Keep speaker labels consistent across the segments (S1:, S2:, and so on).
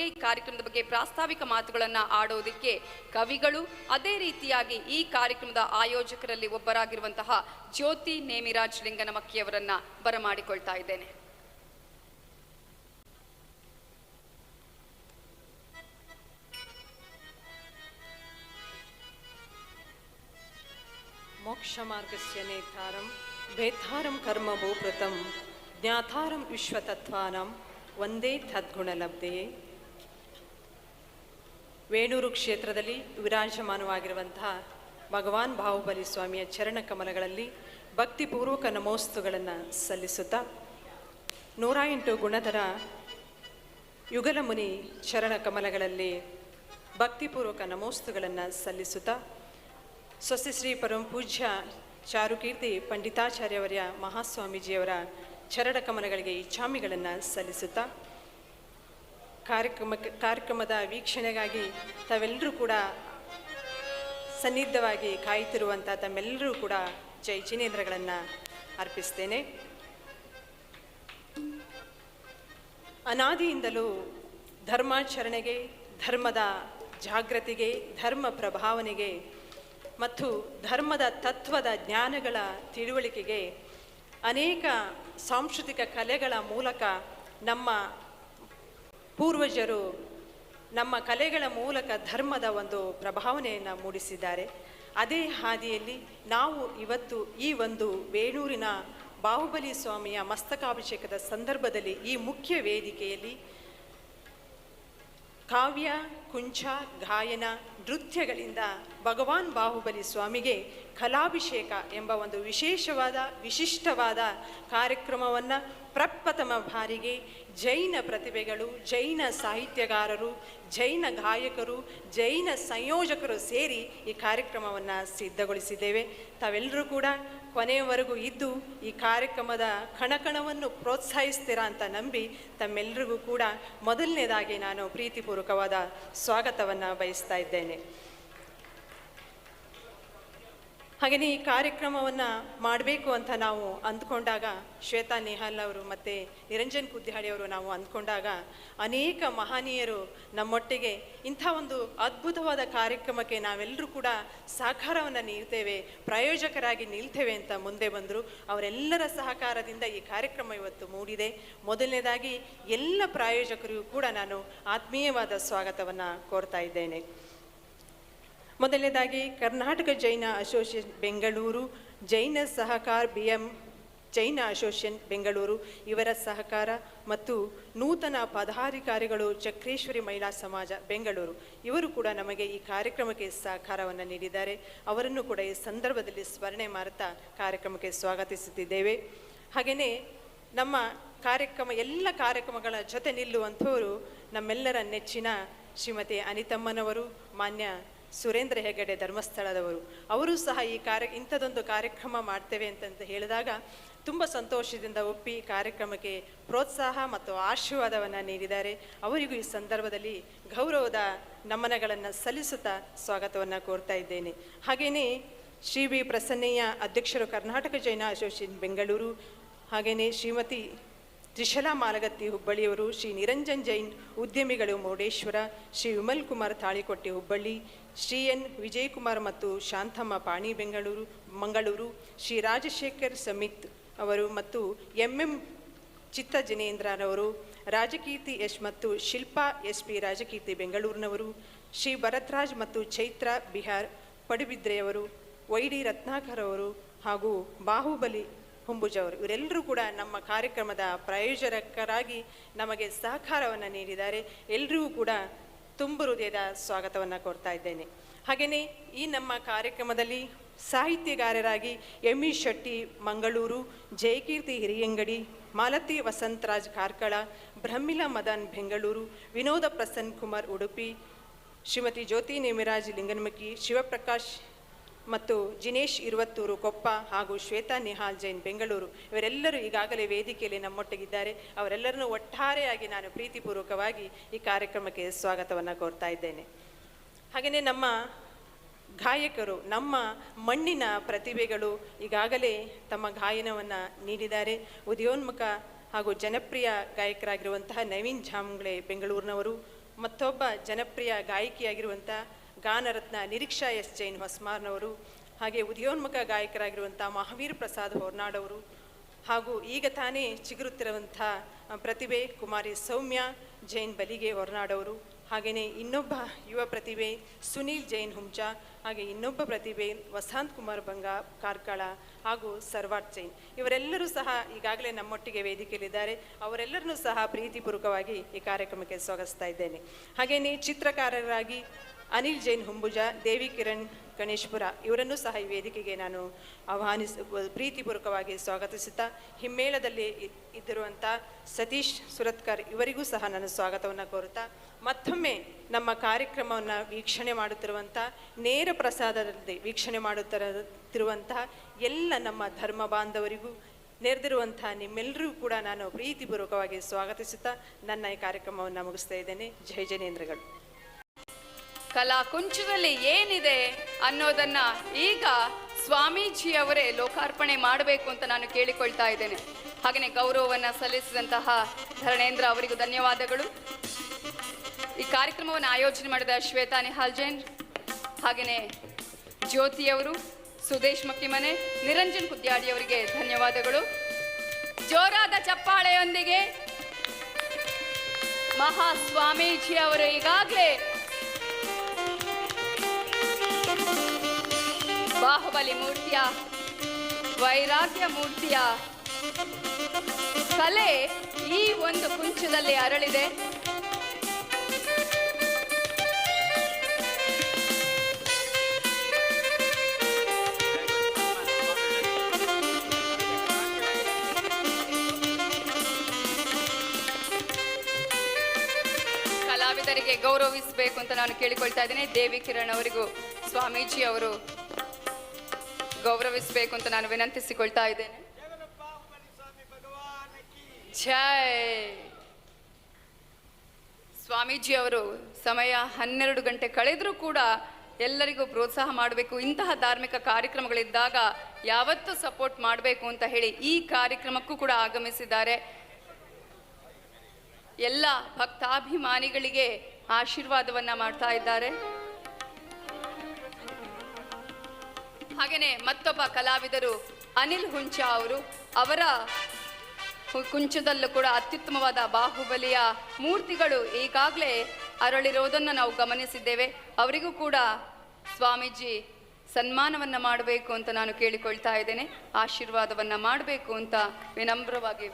S1: ಈ ಕಾರ್ಯಕ್ರಮದ ಬಗ್ಗೆ ಪ್ರಾಸ್ತಾವಿಕ ಮಾತುಗಳನ್ನು ಆಡೋದಕ್ಕೆ ಕವಿಗಳು ಅದೇ ರೀತಿಯಾಗಿ ಈ ಕಾರ್ಯಕ್ರಮದ ಆಯೋಜಕರಲ್ಲಿ ಒಬ್ಬರಾಗಿರುವಂತಹ ಜ್ಯೋತಿ ನೇಮಿರಾಜ್ ಲಿಂಗನಮಕ್ಕಿಯವರನ್ನ ಬರಮಾಡಿಕೊಳ್ತಾ ಇದ್ದೇನೆ.
S2: ಮೋಕ್ಷ ಮಾರ್ಗಸ್ಯ ನೇತಾರಂ, ಬೇತಾರಂ ಕರ್ಮ ಭೂಪೃತಂ ಜ್ಞಾತಾರಂ ವಿಶ್ವತತ್ವಾನಂ ಒಂದೇ ತದ್ಗುಣಲಬ್ಧೆಯೇ ವೇಣೂರು ಕ್ಷೇತ್ರದಲ್ಲಿ ವಿರಾಜಮಾನವಾಗಿರುವಂತಹ ಭಗವಾನ್ ಬಾಹುಬಲಿ ಸ್ವಾಮಿಯ ಚರಣ ಕಮಲಗಳಲ್ಲಿ ಭಕ್ತಿಪೂರ್ವಕ ನಮೋಸ್ತುಗಳನ್ನು ಸಲ್ಲಿಸುತ್ತಾ ನೂರ ಎಂಟು ಗುಣಧರ ಯುಗಲಮುನಿ ಚರಣ ಕಮಲಗಳಲ್ಲಿ ಭಕ್ತಿಪೂರ್ವಕ ನಮೋಸ್ತುಗಳನ್ನು ಸಲ್ಲಿಸುತ್ತಾ ಸ್ವಸ್ತಿ ಶ್ರೀ ಪರಮ ಪೂಜ್ಯ ಚಾರುಕೀರ್ತಿ ಪಂಡಿತಾಚಾರ್ಯವರ್ಯ ಮಹಾಸ್ವಾಮೀಜಿಯವರ ಚರಣ ಕಮಲಗಳಿಗೆ ಇಚ್ಛಾಮಿಗಳನ್ನು ಸಲ್ಲಿಸುತ್ತಾ ಕಾರ್ಯಕ್ರಮಕ್ಕೆ ಕಾರ್ಯಕ್ರಮದ ವೀಕ್ಷಣೆಗಾಗಿ ತಾವೆಲ್ಲರೂ ಕೂಡ ಸನ್ನಿಧವಾಗಿ ಕಾಯುತ್ತಿರುವಂಥ ತಮ್ಮೆಲ್ಲರೂ ಕೂಡ ಜೈ ಜಿನೇಂದ್ರಗಳನ್ನು ಅರ್ಪಿಸ್ತೇನೆ. ಅನಾದಿಯಿಂದಲೂ ಧರ್ಮಾಚರಣೆಗೆ, ಧರ್ಮದ ಜಾಗೃತಿಗೆ, ಧರ್ಮ ಪ್ರಭಾವನೆಗೆ ಮತ್ತು ಧರ್ಮದ ತತ್ವದ ಜ್ಞಾನಗಳ ತಿಳುವಳಿಕೆಗೆ ಅನೇಕ ಸಾಂಸ್ಕೃತಿಕ ಕಲೆಗಳ ಮೂಲಕ ನಮ್ಮ ಪೂರ್ವಜರು ನಮ್ಮ ಕಲೆಗಳ ಮೂಲಕ ಧರ್ಮದ ಒಂದು ಪ್ರಭಾವನೆಯನ್ನು ಮೂಡಿಸಿದ್ದಾರೆ. ಅದೇ ಹಾದಿಯಲ್ಲಿ ನಾವು ಇವತ್ತು ಈ ಒಂದು ವೇಣೂರಿನ ಬಾಹುಬಲಿ ಸ್ವಾಮಿಯ ಮಸ್ತಕಾಭಿಷೇಕದ ಸಂದರ್ಭದಲ್ಲಿ ಈ ಮುಖ್ಯ ವೇದಿಕೆಯಲ್ಲಿ ಕಾವ್ಯ, ಕುಂಚ, ಗಾಯನ, ನೃತ್ಯಗಳಿಂದ ಭಗವಾನ್ ಬಾಹುಬಲಿ ಸ್ವಾಮಿಗೆ ಕಲಾಭಿಷೇಕ ಎಂಬ ಒಂದು ವಿಶೇಷವಾದ, ವಿಶಿಷ್ಟವಾದ ಕಾರ್ಯಕ್ರಮವನ್ನು ಪ್ರಪ್ರಥಮ ಬಾರಿಗೆ ಜೈನ ಪ್ರತಿಭೆಗಳು, ಜೈನ ಸಾಹಿತ್ಯಗಾರರು, ಜೈನ ಗಾಯಕರು, ಜೈನ ಸಂಯೋಜಕರು ಸೇರಿ ಈ ಕಾರ್ಯಕ್ರಮವನ್ನು ಸಿದ್ಧಗೊಳಿಸಿದ್ದೇವೆ. ತಾವೆಲ್ಲರೂ ಕೂಡ ಕೊನೆಯವರೆಗೂ ಇದ್ದು ಈ ಕಾರ್ಯಕ್ರಮದ ಕಣಕಣವನ್ನು ಪ್ರೋತ್ಸಾಹಿಸ್ತೀರಾ ಅಂತ ನಂಬಿ ತಮ್ಮೆಲ್ಲರಿಗೂ ಕೂಡ ಮೊದಲನೇದಾಗಿ ನಾನು ಪ್ರೀತಿಪೂರ್ವಕವಾದ ಸ್ವಾಗತವನ್ನು ಬಯಸ್ತಾ ಇದ್ದೇನೆ. ಹಾಗೆಯೇ ಈ ಕಾರ್ಯಕ್ರಮವನ್ನು ಮಾಡಬೇಕು ಅಂತ ನಾವು ಅಂದ್ಕೊಂಡಾಗ ಶ್ವೇತಾ ನೇಹಾಲ್ ಅವರು ಮತ್ತು ನಿರಂಜನ್ ಕುದ್ದಿಹಾಳಿ ಅವರು ನಾವು ಅಂದ್ಕೊಂಡಾಗ ಅನೇಕ ಮಹನೀಯರು ನಮ್ಮೊಟ್ಟಿಗೆ ಇಂಥ ಒಂದು ಅದ್ಭುತವಾದ ಕಾರ್ಯಕ್ರಮಕ್ಕೆ ನಾವೆಲ್ಲರೂ ಕೂಡ ಸಹಕಾರವನ್ನು ನೀಡ್ತೇವೆ, ಪ್ರಾಯೋಜಕರಾಗಿ ನಿಲ್ತೇವೆ ಅಂತ ಮುಂದೆ ಬಂದರು. ಅವರೆಲ್ಲರ ಸಹಕಾರದಿಂದ ಈ ಕಾರ್ಯಕ್ರಮ ಇವತ್ತು ಮೂಡಿದೆ. ಮೊದಲನೇದಾಗಿ ಎಲ್ಲ ಪ್ರಾಯೋಜಕರಿಗೂ ಕೂಡ ನಾನು ಆತ್ಮೀಯವಾದ ಸ್ವಾಗತವನ್ನು ಕೋರ್ತಾ ಇದ್ದೇನೆ. ಮೊದಲನೇದಾಗಿ ಕರ್ನಾಟಕ ಜೈನ ಅಸೋಸಿಯೇಷನ್ ಬೆಂಗಳೂರು, ಜೈನ ಸಹಕಾರ B M Jain association Bengaluru. ಇವರ ಸಹಕಾರ ಮತ್ತು ನೂತನ ಪದಾಧಿಕಾರಿಗಳು ಚಕ್ರೇಶ್ವರಿ ಮಹಿಳಾ ಸಮಾಜ ಬೆಂಗಳೂರು. ಇವರು ಕೂಡ ನಮಗೆ ಈ ಕಾರ್ಯಕ್ರಮಕ್ಕೆ ಸಹಕಾರವನ್ನು ನೀಡಿದ್ದಾರೆ. ಅವರನ್ನು ಕೂಡ ಈ ಸಂದರ್ಭದಲ್ಲಿ ಸ್ಮರಣೆ ಮಾಡುತ್ತಾ ಕಾರ್ಯಕ್ರಮಕ್ಕೆ ಸ್ವಾಗತಿಸುತ್ತಿದ್ದೇವೆ. ಹಾಗೆಯೇ ನಮ್ಮ ಕಾರ್ಯಕ್ರಮ, ಎಲ್ಲ ಕಾರ್ಯಕ್ರಮಗಳ ಜೊತೆ ನಿಲ್ಲುವಂಥವರು ನಮ್ಮೆಲ್ಲರ ನೆಚ್ಚಿನ ಶ್ರೀಮತಿ ಅನಿತಮ್ಮನವರು, ಮಾನ್ಯ ಸುರೇಂದ್ರ ಹೆಗಡೆ ಧರ್ಮಸ್ಥಳದವರು, ಅವರು ಸಹ ಈ ಕಾರ್ಯ ಇಂಥದ್ದೊಂದು ಕಾರ್ಯಕ್ರಮ ಮಾಡ್ತೇವೆ ಅಂತಂತ ಹೇಳಿದಾಗ ತುಂಬ ಸಂತೋಷದಿಂದ ಒಪ್ಪಿ ಕಾರ್ಯಕ್ರಮಕ್ಕೆ ಪ್ರೋತ್ಸಾಹ ಮತ್ತು ಆಶೀರ್ವಾದವನ್ನು ನೀಡಿದ್ದಾರೆ. ಅವರಿಗೂ ಈ ಸಂದರ್ಭದಲ್ಲಿ ಗೌರವದ ನಮನಗಳನ್ನು ಸಲ್ಲಿಸುತ್ತಾ ಸ್ವಾಗತವನ್ನು ಕೋರ್ತಾ ಇದ್ದೇನೆ. ಹಾಗೆಯೇ ಶ್ರೀ ಬಿ ಪ್ರಸನ್ನಯ್ಯ ಅಧ್ಯಕ್ಷರು ಕರ್ನಾಟಕ ಜೈನ ಅಸೋಸಿಯೇಷನ್ ಬೆಂಗಳೂರು ಹಾಗೆಯೇ ಶ್ರೀಮತಿ ತ್ರಿಶಲಾ ಮಾಲಗತ್ತಿ ಹುಬ್ಬಳ್ಳಿಯವರು ಶ್ರೀ ನಿರಂಜನ್ ಜೈನ್ ಉದ್ಯಮಿಗಳು ಮುರುಡೇಶ್ವರ ಶ್ರೀ ವಿಮಲ್ ಕುಮಾರ್ ತಾಳಿಕೊಟ್ಟಿ ಹುಬ್ಬಳ್ಳಿ ಶ್ರೀ ಎನ್ ವಿಜಯಕುಮಾರ್ ಮತ್ತು ಶಾಂತಮ್ಮ ಪಾಣಿ ಬೆಂಗಳೂರು ಮಂಗಳೂರು, ಶ್ರೀ ರಾಜಶೇಖರ್ ಸಮಿತ್ ಅವರು ಮತ್ತು ಎಂ ಎಂ ಚಿತ್ತ ಜಿನೇಂದ್ರರವರು ರಾಜಕೀರ್ತಿ ಯಶ್ ಮತ್ತು ಶಿಲ್ಪಾ ಎಸ್ ಪಿ ರಾಜಕೀರ್ತಿ ಬೆಂಗಳೂರಿನವರು, ಶ್ರೀ ಭರತ್ರಾಜ್ ಮತ್ತು ಚೈತ್ರ ಬಿಹಾರ್ ಪಡುಬಿದ್ರೆಯವರು, ವೈ ಡಿ ರತ್ನಾಕರ್ ಅವರು ಹಾಗೂ ಬಾಹುಬಲಿ ಹುಂಬುಜವರು. ಇವರೆಲ್ಲರೂ ಕೂಡ ನಮ್ಮ ಕಾರ್ಯಕ್ರಮದ ಪ್ರಾಯೋಜಕರಾಗಿ ನಮಗೆ ಸಹಕಾರವನ್ನು ನೀಡಿದ್ದಾರೆ. ಎಲ್ಲರಿಗೂ ಕೂಡ ತುಂಬು ಹೃದಯದ ಸ್ವಾಗತವನ್ನು ಕೊಡ್ತಾ ಇದ್ದೇನೆ. ಹಾಗೆಯೇ ಈ ನಮ್ಮ ಕಾರ್ಯಕ್ರಮದಲ್ಲಿ ಸಾಹಿತ್ಯಗಾರರಾಗಿ ಎಂ ಇ ಶೆಟ್ಟಿ, ಮಂಗಳೂರು, ಜಯಕೀರ್ತಿ ಹಿರಿಯಂಗಡಿ, ಮಾಲತಿ ವಸಂತರಾಜ್ ಕಾರ್ಕಳ ಬ್ರಹ್ಮಿಲ ಮದನ್ ಬೆಂಗಳೂರು, ವಿನೋದ ಪ್ರಸನ್ನ ಕುಮಾರ್ ಉಡುಪಿ, ಶ್ರೀಮತಿ ಜ್ಯೋತಿ ನೇಮಿರಾಜ್ ಲಿಂಗನಮಕ್ಕಿ, ಶಿವಪ್ರಕಾಶ್ ಮತ್ತು ಜಿನೇಶ್ ಇರುವತ್ತೂರು, ಕೊಪ್ಪ ಹಾಗೂ ಶ್ವೇತಾ ನಿಹಾಲ್ ಜೈನ್ ಬೆಂಗಳೂರು, ಇವರೆಲ್ಲರೂ ಈಗಾಗಲೇ ವೇದಿಕೆಯಲ್ಲಿ ನಮ್ಮೊಟ್ಟಿಗಿದ್ದಾರೆ. ಅವರೆಲ್ಲರನ್ನು ಒಟ್ಟಾರೆಯಾಗಿ ನಾನು ಪ್ರೀತಿಪೂರ್ವಕವಾಗಿ ಈ ಕಾರ್ಯಕ್ರಮಕ್ಕೆ ಸ್ವಾಗತವನ್ನು ಕೋರ್ತಾ ಇದ್ದೇನೆ. ಹಾಗೆಯೇ ನಮ್ಮ ಗಾಯಕರು, ನಮ್ಮ ಮಣ್ಣಿನ ಪ್ರತಿಭೆಗಳು ಈಗಾಗಲೇ ತಮ್ಮ ಗಾಯನವನ್ನು ನೀಡಿದ್ದಾರೆ. ಉದಯೋನ್ಮುಖ ಹಾಗೂ ಜನಪ್ರಿಯ ಗಾಯಕರಾಗಿರುವಂತಹ ನವೀನ್ ಜಾಮ್ಗ್ಳೆ ಬೆಂಗಳೂರಿನವರು, ಮತ್ತೊಬ್ಬ ಜನಪ್ರಿಯ ಗಾಯಕಿಯಾಗಿರುವಂಥ ಗಾನರತ್ನ ನಿರೀಕ್ಷಾ ಎಸ್. ಜೈನ್ ಹೊಸ್ಮಾರ್ನವರು ಹಾಗೆ ಉದಯೋನ್ಮುಖ ಗಾಯಕರಾಗಿರುವಂಥ ಮಹಾವೀರ್ ಪ್ರಸಾದ್ ಹೊರ್ನಾಡವರು ಹಾಗೂ ಈಗ ತಾನೇ ಚಿಗುರುತ್ತಿರುವಂಥ ಪ್ರತಿಭೆ ಕುಮಾರಿ ಸೌಮ್ಯ, ಜೈನ್ ಬಲಿಗೆ ಹೊರನಾಡವರು. ಹಾಗೆಯೇ ಇನ್ನೊಬ್ಬ ಯುವ ಪ್ರತಿಭೆ ಸುನೀಲ್ ಜೈನ್ ಹುಂಚಾ, ಹಾಗೆ ಇನ್ನೊಬ್ಬ ಪ್ರತಿಭೆ ವಸಂತ್ ಕುಮಾರ್ ಬಂಗ ಕಾರ್ಕಳ ಹಾಗೂ ಸರ್ವಾಟ್ ಜೈನ್. ಇವರೆಲ್ಲರೂ ಸಹ ಈಗಾಗಲೇ ನಮ್ಮೊಟ್ಟಿಗೆ ವೇದಿಕೆಯಲ್ಲಿದ್ದಾರೆ. ಅವರೆಲ್ಲರನ್ನೂ ಸಹ ಪ್ರೀತಿಪೂರ್ವಕವಾಗಿ ಈ ಕಾರ್ಯಕ್ರಮಕ್ಕೆ ಸ್ವಾಗತಿಸ್ತಾ ಇದ್ದೇನೆ. ಹಾಗೆಯೇ ಚಿತ್ರಕಾರರಾಗಿ ಅನಿಲ್ ಜೈನ್ ಹುಂಬುಜ, ದೇವಿ ಕಿರಣ್ ಗಣೇಶ್ಪುರ ಇವರನ್ನು ಸಹ ಈ ವೇದಿಕೆಗೆ ನಾನು ಆಹ್ವಾನಿಸ ಪ್ರೀತಿಪೂರ್ವಕವಾಗಿ ಸ್ವಾಗತಿಸುತ್ತಾ, ಹಿಮ್ಮೇಳದಲ್ಲಿ ಇದ್ದಿರುವಂಥ ಸತೀಶ್ ಸುರತ್ಕರ್ ಇವರಿಗೂ ಸಹ ನಾನು ಸ್ವಾಗತವನ್ನು ಕೋರುತ್ತಾ, ಮತ್ತೊಮ್ಮೆ ನಮ್ಮ ಕಾರ್ಯಕ್ರಮವನ್ನು ವೀಕ್ಷಣೆ ಮಾಡುತ್ತಿರುವಂಥ ನೇರ ಪ್ರಸಾದದಲ್ಲಿ ವೀಕ್ಷಣೆ ಮಾಡುತ್ತಿರುವಂತಹ ಎಲ್ಲ ನಮ್ಮ ಧರ್ಮ ಬಾಂಧವರಿಗೂ ನೆರೆದಿರುವಂಥ ನಿಮ್ಮೆಲ್ಲರಿಗೂ ಕೂಡ ನಾನು ಪ್ರೀತಿಪೂರ್ವಕವಾಗಿ ಸ್ವಾಗತಿಸುತ್ತಾ, ನನ್ನ ಈ ಕಾರ್ಯಕ್ರಮವನ್ನು ಮುಗಿಸ್ತಾ ಇದ್ದೇನೆ. ಜೈ ಜನೇಂದ್ರಗಳು.
S1: ಕಲಾ ಕುಂಚದಲ್ಲಿ ಏನಿದೆ ಅನ್ನೋದನ್ನ ಈಗ ಸ್ವಾಮೀಜಿಯವರೇ ಲೋಕಾರ್ಪಣೆ ಮಾಡಬೇಕು ಅಂತ ನಾನು ಕೇಳಿಕೊಳ್ತಾ ಇದ್ದೇನೆ. ಹಾಗೆಯೇ ಗೌರವವನ್ನು ಸಲ್ಲಿಸಿದಂತಹ ಧರಣೇಂದ್ರ ಅವರಿಗೂ ಧನ್ಯವಾದಗಳು. ಈ ಕಾರ್ಯಕ್ರಮವನ್ನು ಆಯೋಜನೆ ಮಾಡಿದ ಶ್ವೇತಾ ನಿಹಾಲ್ ಜೈನ್ ಹಾಗೆಯೇ ಜ್ಯೋತಿಯವರು ಸುದೇಶ್ ಮಕ್ಕಿಮನೆ, ನಿರಂಜನ್ ಕುದ್ಯಾಡಿ ಅವರಿಗೆ ಧನ್ಯವಾದಗಳು. ಜೋರಾದ ಚಪ್ಪಾಳೆಯೊಂದಿಗೆ ಮಹಾಸ್ವಾಮೀಜಿ ಅವರು ಈಗಾಗಲೇ ಬಾಹುಬಲಿ ಮೂರ್ತಿಯ, ವೈರಾಗ್ಯ ಮೂರ್ತಿಯ ಕಲೆ ಈ ಒಂದು ಕುಂಚದಲ್ಲಿ ಅರಳಿದೆ. ಕಲಾವಿದರಿಗೆ ಗೌರವಿಸಬೇಕು ಅಂತ ನಾನು ಕೇಳಿಕೊಳ್ತಾ ಇದ್ದೇನೆ. ದೇವಿ ಕಿರಣ್ ಅವರಿಗೂ, ಸ್ವಾಮೀಜಿ ಅವರು ಗೌರವಿಸಬೇಕು ಅಂತ ನಾನು ವಿನಂತಿಸಿಕೊಳ್ತಾ ಇದ್ದೇನೆ. ಸ್ವಾಮೀಜಿ ಅವರು ಸಮಯ ಹನ್ನೆರಡು ಗಂಟೆ ಕಳೆದರೂ ಕೂಡ ಎಲ್ಲರಿಗೂ ಪ್ರೋತ್ಸಾಹ ಮಾಡಬೇಕು. ಇಂತಹ ಧಾರ್ಮಿಕ ಕಾರ್ಯಕ್ರಮಗಳಿದ್ದಾಗ ಯಾವತ್ತೂ ಸಪೋರ್ಟ್ ಮಾಡಬೇಕು ಅಂತ ಹೇಳಿ ಈ ಕಾರ್ಯಕ್ರಮಕ್ಕೂ ಕೂಡ ಆಗಮಿಸಿದ್ದಾರೆ. ಎಲ್ಲ ಭಕ್ತಾಭಿಮಾನಿಗಳಿಗೆ ಆಶೀರ್ವಾದವನ್ನ ಮಾಡ್ತಾ ಇದ್ದಾರೆ. ಹಾಗೆಯೇ ಮತ್ತೊಬ್ಬ ಕಲಾವಿದರು ಅನಿಲ್ ಹುಂಚಾ ಅವರು. ಅವರ ಕುಂಚದಲ್ಲೂ ಕೂಡ ಅತ್ಯುತ್ತಮವಾದ ಬಾಹುಬಲಿಯ ಮೂರ್ತಿಗಳು ಈಗಾಗಲೇ ಅರಳಿರೋದನ್ನು ನಾವು ಗಮನಿಸಿದ್ದೇವೆ. ಅವರಿಗೂ ಕೂಡ ಸ್ವಾಮೀಜಿ ಸನ್ಮಾನವನ್ನ ಮಾಡಬೇಕು ಅಂತ ನಾನು ಕೇಳಿಕೊಳ್ತಾ ಇದ್ದೇನೆ. ಆಶೀರ್ವಾದವನ್ನ ಮಾಡಬೇಕು ಅಂತ ವಿನಮ್ರವಾಗಿ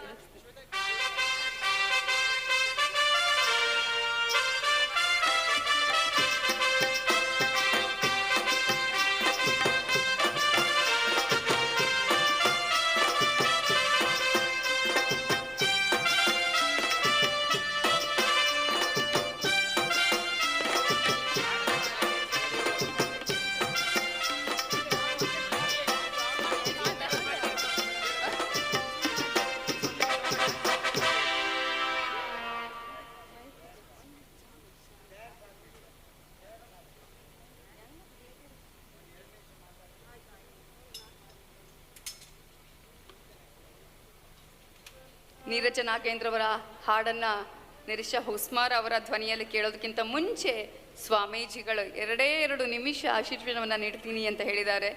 S1: ವಿನಂತಿಸ್ತೀನಿ ನೀರಜ ನಾಗೇಂದ್ರವರ ಹಾಡನ್ನ ನಿರೀಶ ಹುಸ್ಮಾರ್ ಅವರ ಧ್ವನಿಯಲ್ಲಿ ಕೇಳೋದಕ್ಕಿಂತ ಮುಂಚೆ ಸ್ವಾಮೀಜಿಗಳು ಎರಡೇ ಎರಡು ನಿಮಿಷ ಆಶೀರ್ವಾದವನ್ನು ನೀಡ್ತೀನಿ ಅಂತ ಹೇಳಿದ್ದಾರೆ.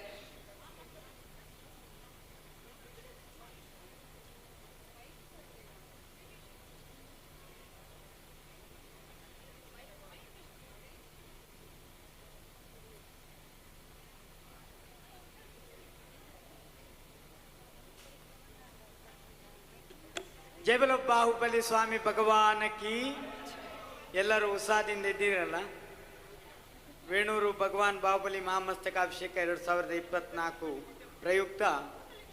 S3: ಜೈ ಬಲ ಬಾಹುಬಲಿ ಸ್ವಾಮಿ ಭಗವಾನ ಕಿ. ಎಲ್ಲರೂ ಉತ್ಸಾಹದಿಂದ ಇದ್ದೀರಲ್ಲ ವೇಣೂರು ಭಗವಾನ್ ಬಾಹುಬಲಿ ಮಹಾಮಸ್ತಕಾಭಿಷೇಕ ಎರಡು ಸಾವಿರದ ಇಪ್ಪತ್ನಾಲ್ಕು ಪ್ರಯುಕ್ತ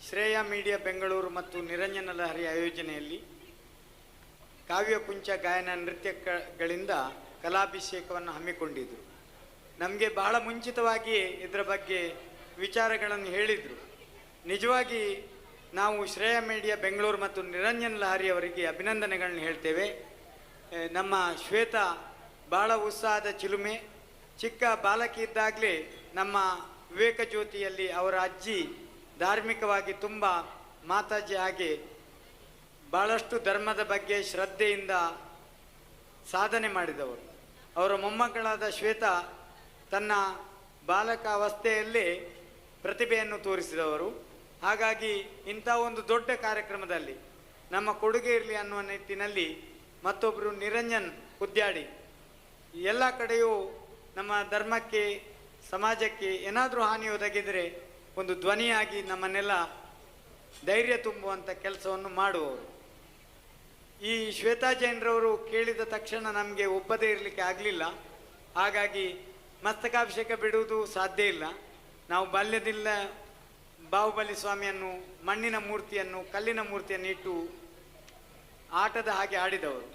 S3: ಶ್ರೇಯ ಮೀಡಿಯಾ ಬೆಂಗಳೂರು ಮತ್ತು ನಿರಂಜನ ಲಹರಿ ಆಯೋಜನೆಯಲ್ಲಿ ಕಾವ್ಯ ಕುಂಚ ಗಾಯನ ನೃತ್ಯಗಳಿಂದ ಕಲಾಭಿಷೇಕವನ್ನು ಹಮ್ಮಿಕೊಂಡಿದ್ರು. ನಮಗೆ ಬಹಳ ಮುಂಚಿತವಾಗಿ ಇದರ ಬಗ್ಗೆ ವಿಚಾರಗಳನ್ನು ಹೇಳಿದರು. ನಿಜವಾಗಿ ನಾವು ಶ್ರೇಯ ಮೀಡಿಯಾ ಬೆಂಗಳೂರು ಮತ್ತು ನಿರಂಜನ್ ಲಹರಿ ಅವರಿಗೆ ಅಭಿನಂದನೆಗಳನ್ನು ಹೇಳ್ತೇವೆ. ನಮ್ಮ ಶ್ವೇತ ಬಹಳ ಉತ್ಸಾಹದ ಚಿಲುಮೆ. ಚಿಕ್ಕ ಬಾಲಕಿ ಇದ್ದಾಗಲೇ ನಮ್ಮ ವಿವೇಕ ಜ್ಯೋತಿಯಲ್ಲಿ ಅವರ ಅಜ್ಜಿ ಧಾರ್ಮಿಕವಾಗಿ ತುಂಬ ಮಾತಾಜಿ ಹಾಗೆ ಬಹಳಷ್ಟು ಧರ್ಮದ ಬಗ್ಗೆ ಶ್ರದ್ಧೆಯಿಂದ ಸಾಧನೆ ಮಾಡಿದವರು. ಅವರ ಮೊಮ್ಮಕ್ಕಳಾದ ಶ್ವೇತ ತನ್ನ ಬಾಲಕ ಅವಸ್ಥೆಯಲ್ಲೇ ಪ್ರತಿಭೆಯನ್ನು ತೋರಿಸಿದವರು. ಹಾಗಾಗಿ ಇಂಥ ಒಂದು ದೊಡ್ಡ ಕಾರ್ಯಕ್ರಮದಲ್ಲಿ ನಮ್ಮ ಕೊಡುಗೆ ಇರಲಿ ಅನ್ನುವ ನಿಟ್ಟಿನಲ್ಲಿ ಮತ್ತೊಬ್ಬರು ನಿರಂಜನ್ ಉದ್ಯಾಡಿ. ಎಲ್ಲ ಕಡೆಯೂ ನಮ್ಮ ಧರ್ಮಕ್ಕೆ, ಸಮಾಜಕ್ಕೆ ಏನಾದರೂ ಹಾನಿ ಒದಗಿದರೆ ಒಂದು ಧ್ವನಿಯಾಗಿ ನಮ್ಮನ್ನೆಲ್ಲ ಧೈರ್ಯ ತುಂಬುವಂಥ ಕೆಲಸವನ್ನು ಮಾಡುವವರು. ಈ ಶ್ವೇತಾ ಜೈನ್ರವರು ಕೇಳಿದ ತಕ್ಷಣ ನಮಗೆ ಒಪ್ಪದೇ ಇರಲಿಕ್ಕೆ ಆಗಲಿಲ್ಲ. ಹಾಗಾಗಿ ಮಸ್ತಕಾಭಿಷೇಕ ಬಿಡುವುದು ಸಾಧ್ಯ ಇಲ್ಲ. ನಾವು ಬಾಲ್ಯದಿಂದ ಬಾಹುಬಲಿ ಸ್ವಾಮಿಯನ್ನು, ಮಣ್ಣಿನ ಮೂರ್ತಿಯನ್ನು, ಕಲ್ಲಿನ ಮೂರ್ತಿಯನ್ನು ಇಟ್ಟು ಆಟದ ಹಾಗೆ ಆಡಿದವರು.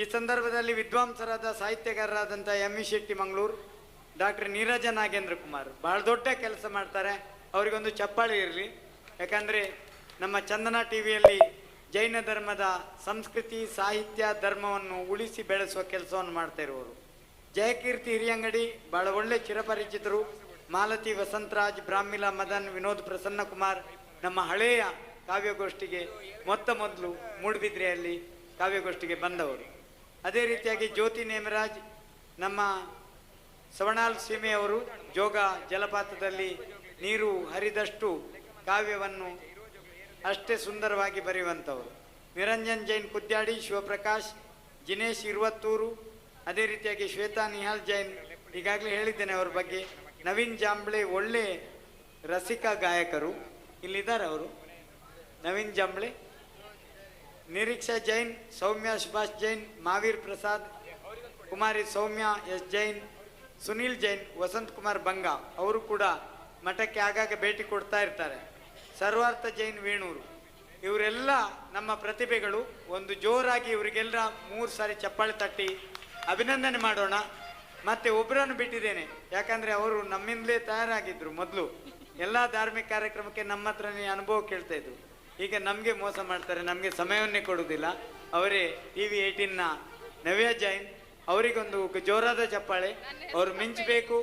S3: ಈ ಸಂದರ್ಭದಲ್ಲಿ ವಿದ್ವಾಂಸರಾದ ಸಾಹಿತ್ಯಗಾರರಾದಂಥ M. E. Shetty Mangaluru, doctor Neeraja Nagendra Kumar ಭಾಳ ದೊಡ್ಡ ಕೆಲಸ ಮಾಡ್ತಾರೆ. ಅವರಿಗೊಂದು ಚಪ್ಪಾಳೆ ಇರಲಿ. ಯಾಕಂದರೆ ನಮ್ಮ ಚಂದನ ಟಿ ವಿಯಲ್ಲಿ ಜೈನ ಧರ್ಮದ ಸಂಸ್ಕೃತಿ, ಸಾಹಿತ್ಯ, ಧರ್ಮವನ್ನು ಉಳಿಸಿ ಬೆಳೆಸುವ ಕೆಲಸವನ್ನು ಮಾಡ್ತಾ ಇರುವವರು. ಜಯಕೀರ್ತಿ ಹಿರಿಯಂಗಡಿ ಭಾಳ ಒಳ್ಳೆ ಚಿರಪರಿಚಿತರು. ಮಾಲತಿ ವಸಂತರಾಜ್ ಬ್ರಾಹ್ಮಿಲ ಮದನ್ ವಿನೋದ್ ಪ್ರಸನ್ನ ಕುಮಾರ್ ನಮ್ಮ ಹಳೆಯ ಕಾವ್ಯಗೋಷ್ಠಿಗೆ ಮೊತ್ತ ಮೊದಲು ಮೂಡುಬಿದ್ರೆಯಲ್ಲಿ ಕಾವ್ಯಗೋಷ್ಠಿಗೆ ಬಂದವರು. ಅದೇ ರೀತಿಯಾಗಿ ಜ್ಯೋತಿ ನೇಮರಾಜ್ ನಮ್ಮ ಸವಣಾಲ್ ಸೀಮೆಯವರು ಜೋಗ ಜಲಪಾತದಲ್ಲಿ ನೀರು ಹರಿದಷ್ಟು ಕಾವ್ಯವನ್ನು ಅಷ್ಟೇ ಸುಂದರವಾಗಿ ಬರೆಯುವಂಥವರು. ನಿರಂಜನ್ ಜೈನ್ ಕುದ್ಯಾಡಿ, ಶಿವಪ್ರಕಾಶ್, ಜಿನೇಶ್ ಇರುವತ್ತೂರು, ಅದೇ ರೀತಿಯಾಗಿ ಶ್ವೇತಾ ನಿಹಾಲ್ ಜೈನ್, ಈಗಾಗಲೇ ಹೇಳಿದ್ದೇನೆ ಅವರ ಬಗ್ಗೆ. ನವೀನ್ ಜಾಂಬ್ಳೆ ಒಳ್ಳೆ ರಸಿಕ ಗಾಯಕರು. ಇಲ್ಲಿದ್ದಾರೆ ಅವರು. ನವೀನ್ ಜಾಂಬ್ಳೆ, ನಿರೀಕ್ಷಾ ಜೈನ್, ಸೌಮ್ಯ ಸುಭಾಷ್ ಜೈನ್ ಮಹಾವೀರ್ ಪ್ರಸಾದ್, ಕುಮಾರಿ ಸೌಮ್ಯ, ಎಸ್ ಜೈನ್, ಸುನೀಲ್ ಜೈನ್, ವಸಂತ್ ಕುಮಾರ್ ಬಂಗ, ಅವರು ಕೂಡ ಮಠಕ್ಕೆ ಆಗಾಗ ಭೇಟಿ ಕೊಡ್ತಾ ಇರ್ತಾರೆ. ಸರ್ವಾರ್ಥ ಜೈನ್ ವೇಣೂರು. ಇವರೆಲ್ಲ ನಮ್ಮ ಪ್ರತಿಭೆಗಳು. ಒಂದು ಜೋರಾಗಿ ಇವರಿಗೆಲ್ಲ ಮೂರು ಸಾರಿ ಚಪ್ಪಾಳೆ ತಟ್ಟಿ ಅಭಿನಂದನೆ ಮಾಡೋಣ. ಮತ್ತೆ ಒಬ್ಬರನ್ನು ಬಿಟ್ಟಿದ್ದೇನೆ. ಯಾಕಂದ್ರೆ ಅವರು ನಮ್ಮಿಂದಲೇ ತಯಾರಾಗಿದ್ರು ಮೊದಲು. ಎಲ್ಲ ಧಾರ್ಮಿಕ ಕಾರ್ಯಕ್ರಮಕ್ಕೆ ನಮ್ಮ ಹತ್ರನೇ ಅನುಭವ ಕೇಳ್ತಾ ಇದ್ರು. ಈಗ ನಮಗೆ ಮೋಸ ಮಾಡ್ತಾರೆ, ನಮಗೆ ಸಮಯವನ್ನೇ ಕೊಡುವುದಿಲ್ಲ. ಅವರೇ ಟಿ ವಿ ಏಯ್ಟೀನ್ನ ನವ್ಯ ಜೈನ್, ಅವರಿಗೊಂದು ಜೋರಾದ ಚಪ್ಪಾಳೆ. ಅವರು ಮಿಂಚಬೇಕು.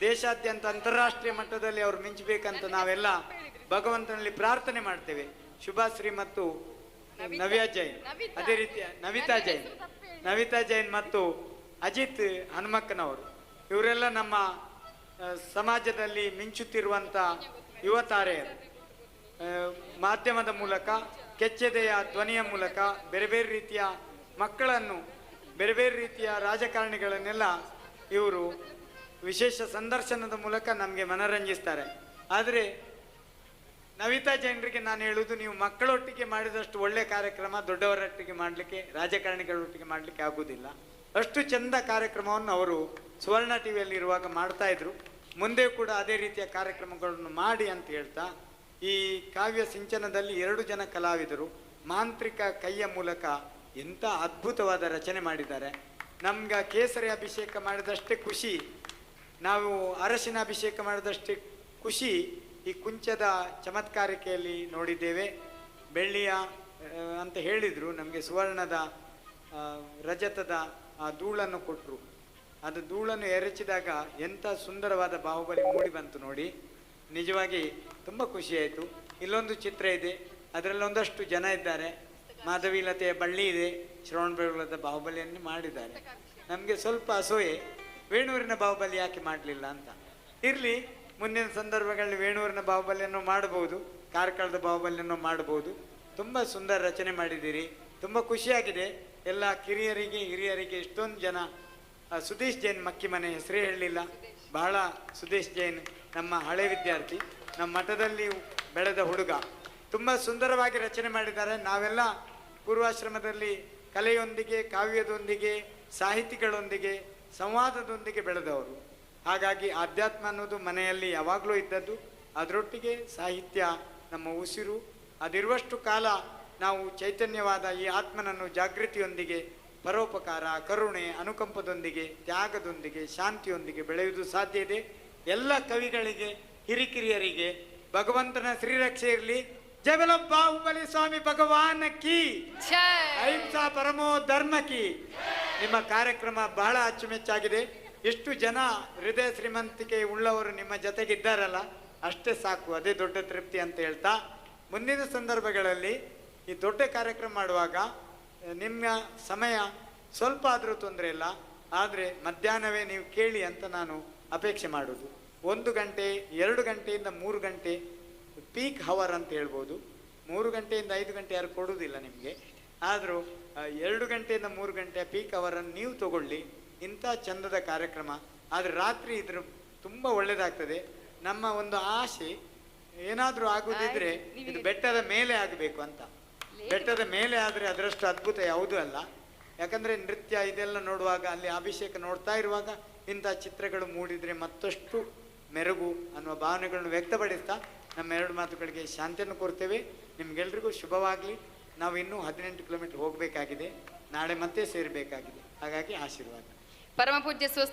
S3: ದೇಶಾದ್ಯಂತ ಅಂತಾರಾಷ್ಟ್ರೀಯ ಮಟ್ಟದಲ್ಲಿ ಅವರು ಮಿಂಚಬೇಕಂತ ನಾವೆಲ್ಲ ಭಗವಂತನಲ್ಲಿ ಪ್ರಾರ್ಥನೆ ಮಾಡ್ತೇವೆ. ಶುಭಾಶ್ರೀ ಮತ್ತು ನವ್ಯ ಜೈನ್. ಅದೇ ರೀತಿಯ ನವಿತಾ ಜೈನ್. ನವಿತಾ ಜೈನ್ ಮತ್ತು ಅಜಿತ್ ಹನುಮಕ್ಕನವರು. ಇವರೆಲ್ಲ ನಮ್ಮ ಸಮಾಜದಲ್ಲಿ ಮಿಂಚುತ್ತಿರುವಂಥ ಯುವ ತಾರೆಯರು ಮಾಧ್ಯಮದ ಮೂಲಕ, ಕೆಚ್ಚೆದೆಯ ಧ್ವನಿಯ ಮೂಲಕ ಬೇರೆ ಬೇರೆ ರೀತಿಯ ಮಕ್ಕಳನ್ನು, ಬೇರೆ ಬೇರೆ ರೀತಿಯ ರಾಜಕಾರಣಿಗಳನ್ನೆಲ್ಲ ಇವರು ವಿಶೇಷ ಸಂದರ್ಶನದ ಮೂಲಕ ನಮಗೆ ಮನರಂಜಿಸ್ತಾರೆ. ಆದರೆ ನವಿತಾ ಜನರಿಗೆ ನಾನು ಹೇಳುವುದು, ನೀವು ಮಕ್ಕಳೊಟ್ಟಿಗೆ ಮಾಡಿದಷ್ಟು ಒಳ್ಳೆ ಕಾರ್ಯಕ್ರಮ, ದೊಡ್ಡವರೊಟ್ಟಿಗೆ ಮಾಡಲಿಕ್ಕೆ, ರಾಜಕಾರಣಿಗಳೊಟ್ಟಿಗೆ ಮಾಡಲಿಕ್ಕೆ ಆಗುವುದಿಲ್ಲ. ಅಷ್ಟು ಚಂದ ಕಾರ್ಯಕ್ರಮವನ್ನು ಅವರು ಸುವರ್ಣ ಟಿವಿಯಲ್ಲಿ ಇರುವಾಗ ಮಾಡ್ತಾ ಇದ್ರು. ಮುಂದೆ ಕೂಡ ಅದೇ ರೀತಿಯ ಕಾರ್ಯಕ್ರಮಗಳನ್ನು ಮಾಡಿ ಅಂತ ಹೇಳ್ತಾ, ಈ ಕಾವ್ಯ ಸಿಂಚನದಲ್ಲಿ ಎರಡು ಜನ ಕಲಾವಿದರು. ಮಾಂತ್ರಿಕ ಕೈಯ ಮೂಲಕ ಎಂಥ ಅದ್ಭುತವಾದ ರಚನೆ ಮಾಡಿದ್ದಾರೆ. ನಮ್ಗೆ ಕೇಸರಿ ಅಭಿಷೇಕ ಮಾಡಿದಷ್ಟೇ ಖುಷಿ, ನಾವು ಅರಶಿನ ಅಭಿಷೇಕ ಮಾಡಿದಷ್ಟೇ ಖುಷಿ ಈ ಕುಂಚದ ಚಮತ್ಕಾರಿಕೆಯಲ್ಲಿ ನೋಡಿದ್ದೇವೆ. ಬೆಳ್ಳಿಯ ಅಂತ ಹೇಳಿದರು ನಮಗೆ ಸುವರ್ಣದ ರಜತದ ಆ ಧೂಳನ್ನು ಕೊಟ್ಟರು ಅದು ಧೂಳನ್ನು ಎರಚಿದಾಗ ಎಂಥ ಸುಂದರವಾದ ಬಾಹುಬಲಿ ಮೂಡಿ ಬಂತು ನೋಡಿ. ನಿಜವಾಗಿ ತುಂಬ ಖುಷಿಯಾಯಿತು ಇಲ್ಲೊಂದು ಚಿತ್ರ ಇದೆ. ಅದರಲ್ಲಿ ಒಂದಷ್ಟು ಜನ ಇದ್ದಾರೆ. ಮಾಧವೀಲತೆಯ ಬಳ್ಳಿ ಇದೆ. ಶ್ರವಣಬೆಳಗೊಳದ ಬಾಹುಬಲಿಯನ್ನು ಮಾಡಿದ್ದಾರೆ. ನಮಗೆ ಸ್ವಲ್ಪ ಅಸೂಯೆ. ವೇಣೂರಿನ ಬಾಹುಬಲಿ ಯಾಕೆ ಮಾಡಲಿಲ್ಲ ಅಂತ. ಇರಲಿ, ಮುಂದಿನ ಸಂದರ್ಭಗಳಲ್ಲಿ ವೇಣೂರಿನ ಬಾಹುಬಲಿಯನ್ನು ಮಾಡಬಹುದು. ಕಾರ್ಕಳದ ಬಾಹುಬಲಿಯನ್ನು ಮಾಡಬಹುದು. ತುಂಬ ಸುಂದರ ರಚನೆ ಮಾಡಿದ್ದೀರಿ. ತುಂಬ ಖುಷಿಯಾಗಿದೆ. ಎಲ್ಲ ಕಿರಿಯರಿಗೆ ಹಿರಿಯರಿಗೆ ಇಷ್ಟೊಂದು ಜನ ಸುದೀಶ್ ಜೈನ್ ಮಕ್ಕಿ ಮನೆ ಹೆಸರೇ ಹೇಳಲಿಲ್ಲ. ಬಹಳ ಸುದೇಶ್ ಜೈನ್ ನಮ್ಮ ಹಳೆ ವಿದ್ಯಾರ್ಥಿ. ನಮ್ಮ ಮಠದಲ್ಲಿ ಬೆಳೆದ ಹುಡುಗ. ತುಂಬ ಸುಂದರವಾಗಿ ರಚನೆ ಮಾಡಿದ್ದಾರೆ. ನಾವೆಲ್ಲ ಪೂರ್ವಾಶ್ರಮದಲ್ಲಿ ಕಲೆಯೊಂದಿಗೆ, ಕಾವ್ಯದೊಂದಿಗೆ, ಸಾಹಿತಿಗಳೊಂದಿಗೆ, ಸಂವಾದದೊಂದಿಗೆ ಬೆಳೆದವರು. ಹಾಗಾಗಿ ಆಧ್ಯಾತ್ಮ ಅನ್ನೋದು ಮನೆಯಲ್ಲಿ ಯಾವಾಗಲೂ ಇದ್ದದ್ದು. ಅದರೊಟ್ಟಿಗೆ ಸಾಹಿತ್ಯ ನಮ್ಮ ಉಸಿರು. ಅದಿರುವಷ್ಟು ಕಾಲ ನಾವು ಚೈತನ್ಯವಾದ ಈ ಆತ್ಮನನ್ನು ಜಾಗೃತಿಯೊಂದಿಗೆ ಪರೋಪಕಾರ ಕರುಣೆ ಅನುಕಂಪದೊಂದಿಗೆ ತ್ಯಾಗದೊಂದಿಗೆ ಶಾಂತಿಯೊಂದಿಗೆ ಬೆಳೆಯುವುದು ಸಾಧ್ಯ ಇದೆ. ಎಲ್ಲ ಕವಿಗಳಿಗೆ ಹಿರಿಕಿರಿಯರಿಗೆ ಭಗವಂತನ ಶ್ರೀರಕ್ಷೆ ಇರಲಿ. ಜಬಲ ಬಾಹುಬಲಿ ಸ್ವಾಮಿ ಭಗವಾನ ಕಿ. ಅಹಿಂಸಾ ಪರಮೋ ಧರ್ಮ ಕಿ. ನಿಮ್ಮ ಕಾರ್ಯಕ್ರಮ ಬಹಳ ಅಚ್ಚುಮೆಚ್ಚಾಗಿದೆ. ಎಷ್ಟು ಜನ ಹೃದಯ ಶ್ರೀಮಂತಿಕೆ ಉಳ್ಳವರು ನಿಮ್ಮ ಜೊತೆಗಿದ್ದಾರಲ್ಲ ಅಷ್ಟೇ ಸಾಕು. ಅದೇ ದೊಡ್ಡ ತೃಪ್ತಿ ಅಂತ ಹೇಳ್ತಾ ಮುಂದಿನ ಸಂದರ್ಭಗಳಲ್ಲಿ ಈ ದೊಡ್ಡ ಕಾರ್ಯಕ್ರಮ ಮಾಡುವಾಗ ನಿಮ್ಮ ಸಮಯ ಸ್ವಲ್ಪ ಆದರೂ ತೊಂದರೆ ಇಲ್ಲ ಆದರೆ ಮಧ್ಯಾಹ್ನವೇ ನೀವು ಕೇಳಿ ಅಂತ ನಾನು ಅಪೇಕ್ಷೆ ಮಾಡುವುದು ಒಂದು ಗಂಟೆ ಎರಡು ಗಂಟೆಯಿಂದ ಮೂರು ಗಂಟೆ ಪೀಕ್ ಹವರ್ ಅಂತ ಹೇಳ್ಬೋದು. ಮೂರು ಗಂಟೆಯಿಂದ ಐದು ಗಂಟೆ ಯಾರು ಕೊಡುವುದಿಲ್ಲ ನಿಮಗೆ. ಆದರೂ ಎರಡು ಗಂಟೆಯಿಂದ ಮೂರು ಗಂಟೆ ಪೀಕ್ ಅವರನ್ನು ನೀವು ತಗೊಳ್ಳಿ. ಇಂಥ ಚಂದದ ಕಾರ್ಯಕ್ರಮ. ಆದರೆ ರಾತ್ರಿ ಇದ್ರ ತುಂಬ ಒಳ್ಳೆಯದಾಗ್ತದೆ ನಮ್ಮ ಒಂದು ಆಸೆ ಏನಾದರೂ ಆಗುದಿದ್ರೆ ಇದು ಬೆಟ್ಟದ ಮೇಲೆ ಆಗಬೇಕು ಅಂತ. ಬೆಟ್ಟದ ಮೇಲೆ ಆದರೆ ಅದರಷ್ಟು ಅದ್ಭುತ ಯಾವುದೂ ಅಲ್ಲ. ಯಾಕಂದ್ರೆ ನೃತ್ಯ ಇದೆಲ್ಲ ನೋಡುವಾಗ ಅಲ್ಲಿ ಅಭಿಷೇಕ ನೋಡ್ತಾ ಇರುವಾಗ ಇಂಥ ಚಿತ್ರಗಳು ಮೂಡಿದ್ರೆ ಮತ್ತಷ್ಟು ಮೆರುಗು ಅನ್ನುವ ಭಾವನೆಗಳನ್ನು ವ್ಯಕ್ತಪಡಿಸ್ತಾ ನಮ್ಮ ಎರಡು ಮಾತುಗಳಿಗೆ ಶಾಂತಿಯನ್ನು ಕೋರ್ತೇವೆ ನಿಮಗೆಲ್ರಿಗೂ ಶುಭವಾಗಲಿ. ನಾವು ಇನ್ನೂ ಹದಿನೆಂಟು ಕಿಲೋಮೀಟರ್ ಹೋಗಬೇಕಾಗಿದೆ. ನಾಳೆ ಮತ್ತೆ ಸೇರಬೇಕಾಗಿದೆ. ಹಾಗಾಗಿ ಆಶೀರ್ವಾದ.
S1: ಪರಮ ಪೂಜ್ಯ ಸ್ವಸ್ತಿ